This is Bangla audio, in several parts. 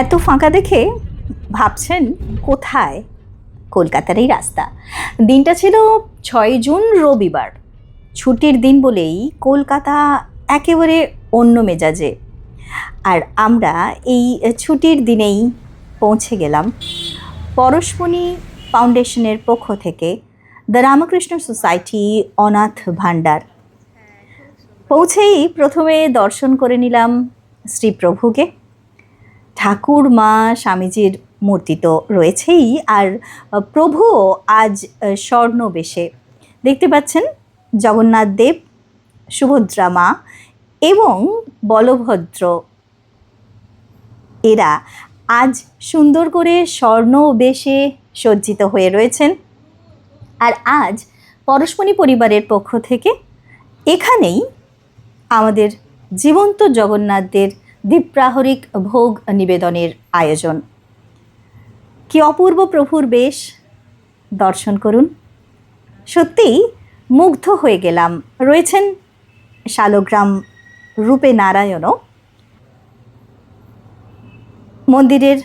এত ফাঁকা দেখে ভাবছেন কোথায়? কলকাতার এই রাস্তা। দিনটা ছিল ছয় জুন রবিবার। ছুটির দিন বলেই কলকাতা একেবারে অন্য মেজাজে। আর আমরা এই ছুটির দিনেই পৌঁছে গেলাম পরশমণি ফাউন্ডেশনের পক্ষ থেকে দ্য রামকৃষ্ণ সোসাইটি অনাথ ভাণ্ডার। পৌঁছেই প্রথমে দর্শন করে নিলাম শ্রী প্রভুকে ঠাকুর মা স্বামীজির মূর্তি তো রয়েছেই, আর প্রভুও আজ স্বর্ণবেশে। দেখতে পাচ্ছেন, জগন্নাথ দেব, সুভদ্রা মা এবং বলভদ্র। এরা আজ সুন্দর করে স্বর্ণ বেশে সজ্জিত হয়ে রয়েছেন। আর আজ পরশমণি পরিবারের পক্ষ থেকে এখানেই আমাদের জীবন্ত জগন্নাথদের দীপ্রাহরিক ভোগ নিবেদনের আয়োজন। কি অপূর্ব প্রভুর বেশ? দর্শন করুন। সত্যিই মুগ্ধ হয়ে গেলাম। রয়েছেন শালগ্রাম রূপে নারায়ণও মন্দিরের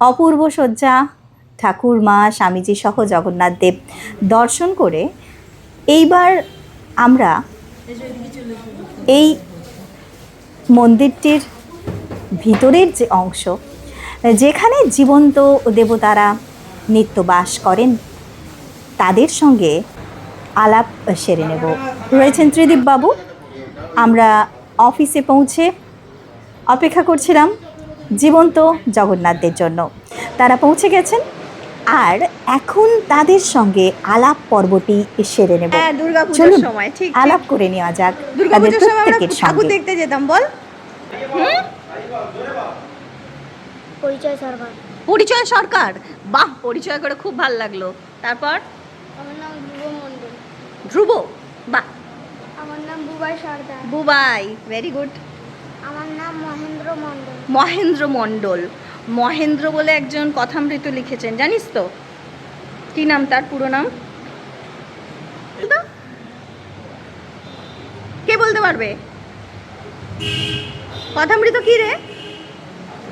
অপূর্ব সজ্জা ঠাকুর, মা, স্বামীজি সহ জগন্নাথ দেব দর্শন করে এইবার আমরা এই মন্দিরটির ভিতরের যে অংশ যেখানে জীবন্ত দেবতারা নিত্য বাস করেন তাদের সঙ্গে আলাপ সেরে নেব। রয়েছেন ত্রিদীপ বাবু। আমরা অফিসে পৌঁছে অপেক্ষা করছিলাম জীবন্ত জগন্নাথদের জন্য। তারা পৌঁছে গেছেন আর এখন তাদের সঙ্গে আলাপ পর্বটি সেরে নেব। হ্যাঁ চলুন সময় ঠিক আলাপ করে নেওয়া যাক তাদের সময় আমরা প্রত্যেকের ঠাকুর সঙ্গে। দেখতে যেতাম বল। পরিচয় সরকার। পরিচয় সরকার? বাহ পরিচয় করে খুব ভালো লাগল। তারপর? আমার নাম ধ্রুব মণ্ডল। ধ্রুব? বাহ। আমার নাম বুবাই সর্দার। বুবাই ভেরি গুড আমার নাম মহেন্দ্র মণ্ডল। মহেন্দ্র মণ্ডল। মহেন্দ্র বলে একজন কথামৃত লিখেছেন জানিস তো? কি নাম তার পুরো নাম? কে বলতে পারবে? কথামৃত কি রে?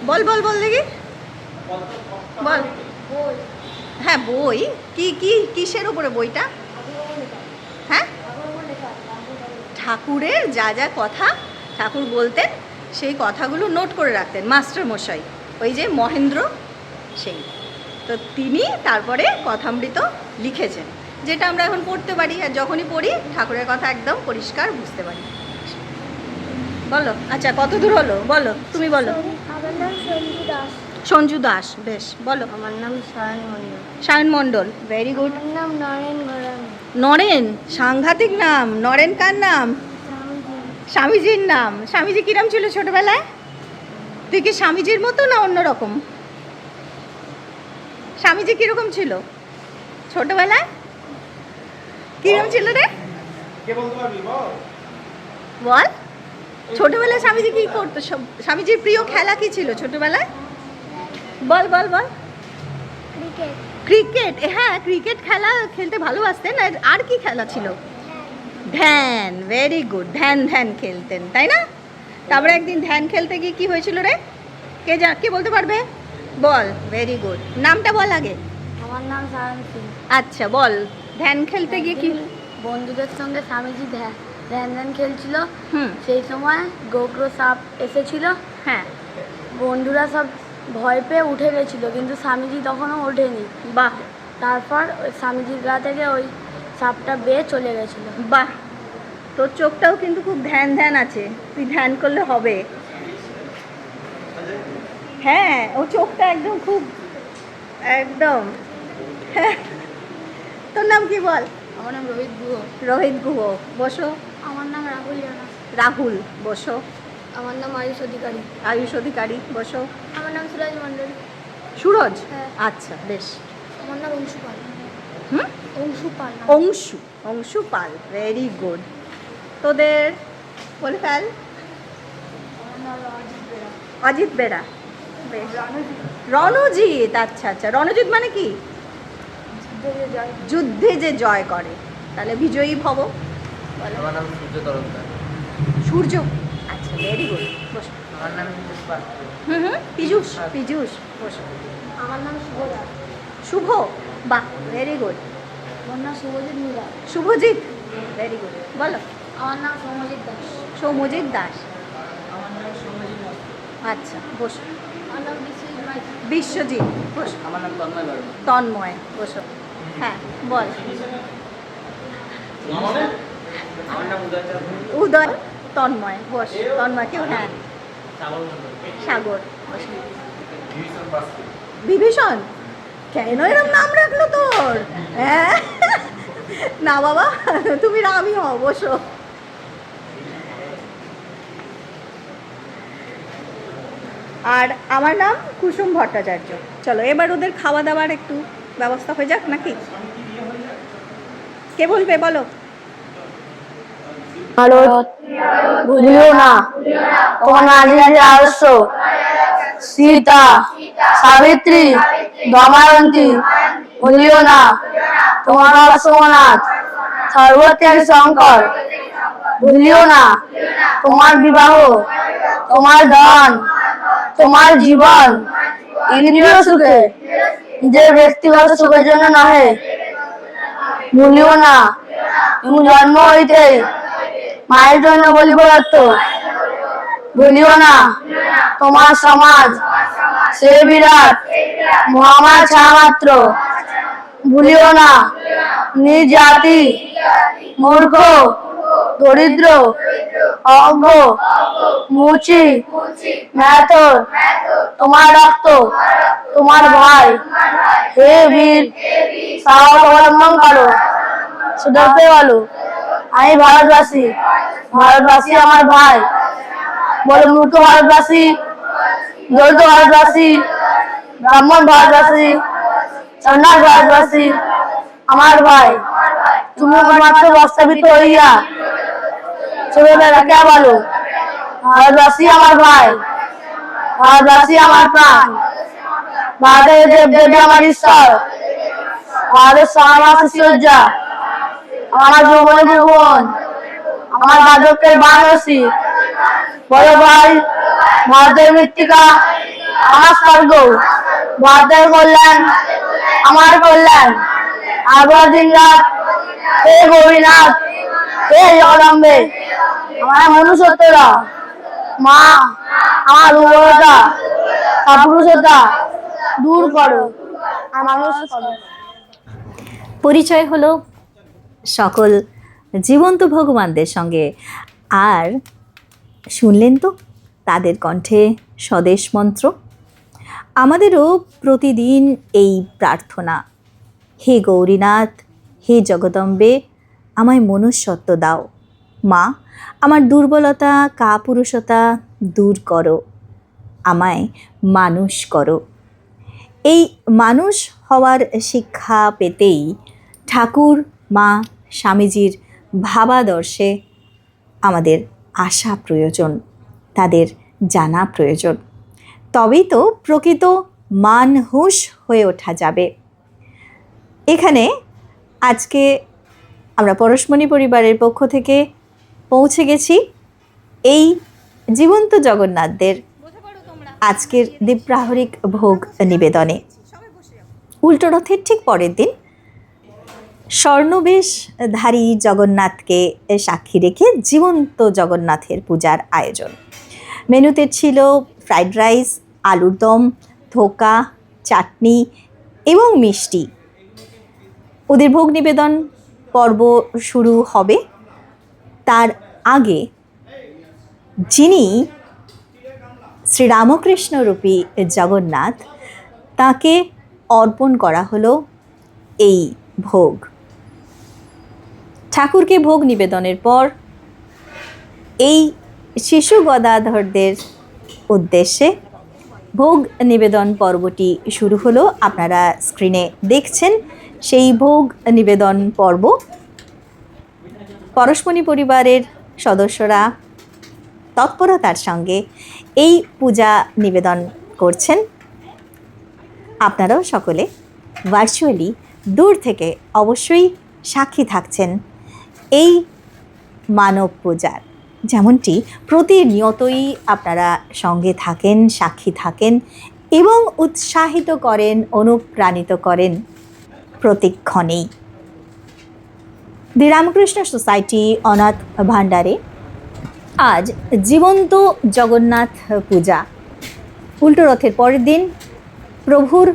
বল বল বল দেখি। বল। হ্যাঁ বই। কি কি, কিসের উপরে বইটা? হ্যাঁ? ঠাকুরের যা যা কথা ঠাকুর বলতেন, সেই কথাগুলো নোট করে রাখতেন, মাস্টার মশাই। ওই যে মহেন্দ্র সেই তো তিনি তারপরে কথামৃত লিখেছেন। যেটা আমরা এখন পড়তে পারি, আর যখনই পড়ি, ঠাকুরের কথা একদম পরিষ্কার বুঝতে পারি। বলো। আচ্ছা কত দূর হলো? বলো তুমি বলো। আমার নাম সঞ্জু দাস। সঞ্জু দাস বেশ বলো। আমার নাম সায়ন মণ্ডল। সায়ন মণ্ডল ভেরি গুড নাম নরেন নরেন সাংঘাতিক নাম। নরেন কার নাম? স্বামীজির। নাম। স্বামীজি কিরম ছিল ছোটবেলায়? তুই কি স্বামীজির মতো না অন্যরকম স্বামীজি কীরকম ছিল? ছোটবেলায়? কিরম ছিল রে? বল। ছোটবেলায় স্বামীজি কি করতো? স্বামীজির প্রিয় খেলা কি ছিল ছোটবেলায়? বল বল বল। ক্রিকেট। হ্যাঁ ক্রিকেট খেলা খেলতে ভালোবাসতেন। আর আর কি খেলা ছিল? ধ্যান। ভেরি গুড ধ্যান ধ্যান খেলতেন তাই না? তারপরে একদিন ধ্যান খেলতে গিয়ে কি হয়েছিল রে? কে যা কে বলতে পারবে? বল। ভেরি গুড নামটা বল আগে। আমার নাম সায়ন সিং। আচ্ছা বল। ধ্যান খেলতে গিয়ে কি বন্ধুদের সঙ্গে স্বামীজি ধ্যান ধ্যান ধ্যান খেলছিল। হুম। সেই সময় গোগ্র সাপ এসেছিল। হ্যাঁ। বন্ধুরা সব ভয় পেয়ে উঠে গেছিল কিন্তু স্বামীজি তখনও ওঠেনি। বাহ। তারপর ওই স্বামীজির গা থেকে ওই সাপটা বেয়ে চলে গেছিল। বাহ। তোর চোখটাও কিন্তু খুব ধ্যান ধ্যান আছে। তুই ধ্যান করলে হবে। হ্যাঁ ও চোখটা একদম খুব একদম। হ্যাঁ। তোর নাম কি বল? আমার নাম রোহিত গুহ। রোহিত গুহ। বসো। আমার নাম রাহুল জানা রাহুল বসো। আমার নাম আয়ুষ অধিকারী। আয়ুষ অধিকারী বসো। আমার নাম সুরাজ মণ্ডল। সুরজ? হ্যাঁ। আচ্ছা বেশ। আমার নাম অংশু পাল। হুম? অংশু পাল অংশু অংশু পাল ভেরি গুড তোদের বলে ফেল। অজিত বেড়া বেশ। রণজিৎ আচ্ছা আচ্ছা। রণজিৎ মানে কি? যুদ্ধে যে জয় করে। তাহলে বিজয়ী ভব আমার নাম সূর্য তরফদার সূর্য? আচ্ছা ভেরি গুড বস। আমার নাম পীযুষ পাত্র। হুম হুম পীযুষ পীযুষ বসো। আমার নাম শুভ দাস শুভ? বাহ ভেরি গুড আমার নাম শুভজিৎ মুরা। শুভজিৎ? ভেরি গুড বলো। আমার নাম সৌমজিৎ দাস। সৌমজিৎ দাস। আমার নাম সৌম্যজিৎ মাইতি। আচ্ছা বসো। আমার নাম বিশ্বজিৎ বিশ্বজিৎ বসো। আমার নাম তন্ময় বর্মা তন্ময় বসো। হ্যাঁ বল। আমার নাম উদয় তন্ময় বস তন্ময় কেউ হ্যাঁ সাগর বিভীষণ কেন এরম নাম রাখল তোর? হ্যাঁ? না বাবা তুমি রামই হও বসো। আর আমার নাম কুসুম ভট্টাচার্য। চলো এবার ওদের খাওয়া দাওয়ার একটু ব্যবস্থা হয়ে যাক নাকি? কে বলবে বলো। ভারত ভুলিও না। তোমার নারীদের আদর্শ সীতা, সাবিত্রী দময়ন্তী ভুলিও না। তোমার সোমনাথ সর্বত্যাগী শঙ্কর, ভুলিও না। তোমার বিবাহ, তোমার ধন তোমার জীবন, ইন্দ্রিয় সুখে, নিজের ব্যক্তিগত সুখের জন্য নহে। ভুলিও না। তুমি জন্ম হইতে মায়ের জন্য বলি পদার্থ ভুলিও না। তোমার সমাজ, সে বিরাট। মহামার ছাড়া মাত্র। ভুলিও না। নিজ জাতি, মূর্খ, দরিদ্র অঙ্গ মুচি, ম্যাথর, তোমার রক্ত, তোমার ভাই। হে বীর সাহস অবলম্বন করো। সুদর্পে বলো আমি ভারতবাসী। ভারতবাসী আমার ভাই। বলে মূর্খ ভারতবাসী, দলিত ভারতবাসী, ব্রাহ্মণ ভারতবাসী, সন্ন্যাস ভারতবাসী, আমার ভাই। তুমি মাত্র প্রস্তাবিত হইয়া ছোটবেলা রাখিয়া বলো, ভারতবাসী আমার ভাই, ভারতবাসী আমার প্রাণ। ভারতের দেব দেবী আমার ঈশ্বর, ভারতের সমাজ আমার যৌবনের ভুবন আমার বাদকের বানসী বড় ভাই ভারতের মৃত্তিকা আমার স্বর্গ ভারতের কল্যাণ, আমার কল্যাণ। আবার দিন রাত হে গৌরীনাথ হে জগদম্বে, আমার মনুষ্যত্বরা, মা, আমার উর্বরতা কাপুরুষতা দূর করো করো। পরিচয় হলো সকল জীবন্ত ভগবানদের সঙ্গে। আর শুনলেন তো তাদের কণ্ঠে স্বদেশ মন্ত্র? আমাদেরও প্রতিদিন এই প্রার্থনা। হে গৌরীনাথ, হে জগদম্বে, আমায় মনুষ্যত্ব দাও। মা, আমার দুর্বলতা, কাপুরুষতা দূর করো। আমায় মানুষ করো। এই মানুষ হওয়ার শিক্ষা পেতেই ঠাকুর, মা, স্বামীজির ভাবাদর্শে আমাদের আসা প্রয়োজন, তাদের জানা প্রয়োজন। তবেই তো প্রকৃত মানহুস হয়ে ওঠা যাবে। এখানে আজকে আমরা পরশমণি পরিবারের পক্ষ থেকে পৌঁছে গেছি এই জীবন্ত জগন্নাথদের আজকের দীপ্রাহরিক ভোগ নিবেদনে। উল্টো রথের ঠিক পরের দিন স্বর্ণবেশধারী জগন্নাথকে সাক্ষী রেখে জীবন্ত জগন্নাথের পূজার আয়োজন। মেনুতে ছিল ফ্রাইড রাইস, আলুর দম, ধোকা, চাটনি এবং মিষ্টি। ওদের ভোগ নিবেদন পর্ব শুরু হবে তার আগে যিনি শ্রীরামকৃষ্ণরূপী জগন্নাথ, তাকে অর্পণ করা হলো এই ভোগ। ঠাকুরকে ভোগ নিবেদনের পর এই শিশু গদাধরদের উদ্দেশ্যে ভোগ নিবেদন পর্বটি শুরু হলো। আপনারা স্ক্রিনে দেখছেন সেই ভোগ নিবেদন পর্ব। পরশমণি পরিবারের সদস্যরা তৎপরতার সঙ্গে এই পূজা নিবেদন করছেন। আপনারাও সকলে ভার্চুয়ালি দূর থেকে অবশ্যই সাক্ষী থাকছেন। এই মানব পূজার যেমনটি প্রতিনিয়তই আপনারা সঙ্গে থাকেন, সাক্ষী থাকেন এবং উৎসাহিত করেন, অনুপ্রাণিত করেন প্রতিক্ষণেই দি রামকৃষ্ণ সোসাইটি অনাথ ভাণ্ডারে আজ জীবন্ত জগন্নাথ পূজা। উল্টো রথের পরের দিন প্রভুর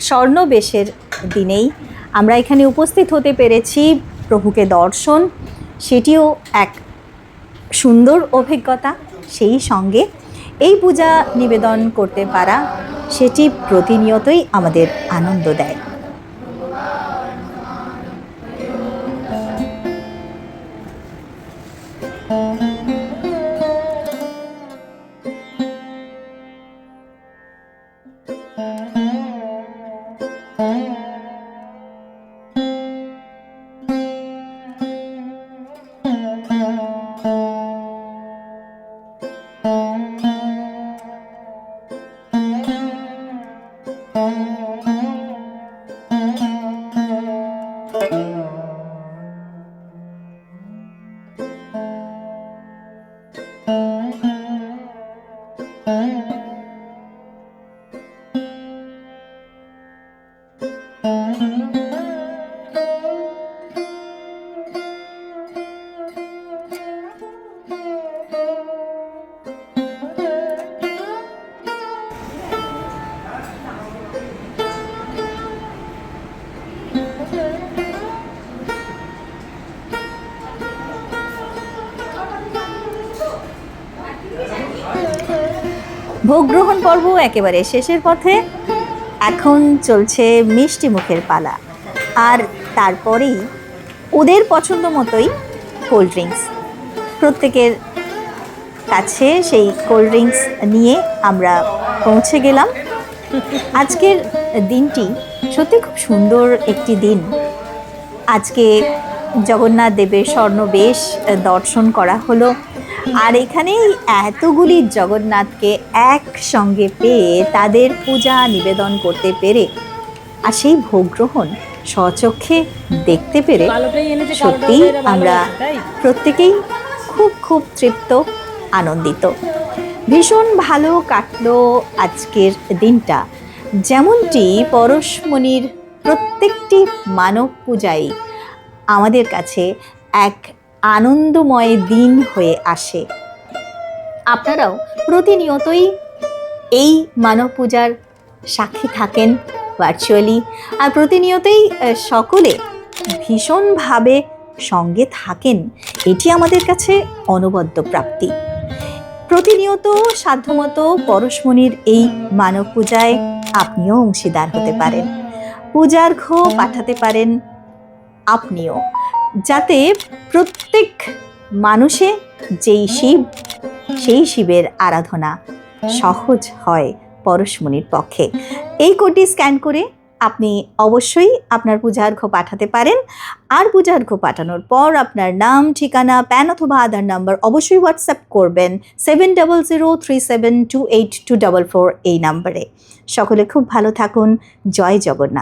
স্বর্ণবেশের দিনেই আমরা এখানে উপস্থিত হতে পেরেছি। প্রভুকে দর্শন, সেটিও এক সুন্দর অভিজ্ঞতা সেই সঙ্গে। এই পূজা নিবেদন করতে পারা, সেটি প্রতিনিয়তই আমাদের আনন্দ দেয়। Oh. ভোগ গ্রহণ পর্ব একেবারে শেষের পথে। এখন চলছে মিষ্টি মুখের পালা। আর তারপরেই ওদের পছন্দ মতোই কোল্ড ড্রিঙ্কস প্রত্যেকের কাছে সেই কোল্ড ড্রিঙ্কস নিয়ে আমরা পৌঁছে গেলাম। আজকের দিনটি সত্যি খুব সুন্দর একটি দিন। আজকে জগন্নাথ দেবের স্বর্ণবেশ দর্শন করা হলো। আর এখানেই এতগুলি জগন্নাথকে একসঙ্গে পেয়ে তাদের পূজা নিবেদন করতে পেরে আর সেই ভোগ গ্রহণ স্বচক্ষে দেখতে পেরে সত্যি আমরা প্রত্যেকেই খুব খুব তৃপ্ত আনন্দিত। ভীষণ ভালো কাটলো আজকের দিনটা। যেমনটি পরশমণির প্রত্যেকটি মানব পূজাই আমাদের কাছে এক আনন্দময় দিন হয়ে আসে। আপনারাও প্রতিনিয়তই এই মানব পূজার সাক্ষী থাকেন ভার্চুয়ালি আর প্রতিনিয়তই সকলে ভীষণভাবে সঙ্গে থাকেন। এটি আমাদের কাছে অনবদ্য প্রাপ্তি। প্রতিনিয়ত সাধ্যমতো পরশমণির এই মানব পূজায় আপনিও অংশীদার হতে পারেন। পূজার্ঘ পাঠাতে পারেন, আপনিও। যাতে প্রত্যেক মানুষে যেই শিব, সেই শিবের আরাধনা সহজ হয় পরশমণির পক্ষে। এই কোডটি স্ক্যান করে আপনি অবশ্যই আপনার পূজার্ঘ পাঠাতে পারেন। আর পূজার্ঘ পাঠানোর পর আপনার নাম, ঠিকানা, প্যান অথবা আধার নাম্বার অবশ্যই হোয়াটসঅ্যাপ করবেন seven double zero three seven two eight two double four এই নাম্বারে। সকলে খুব ভালো থাকুন। জয় জগন্নাথ।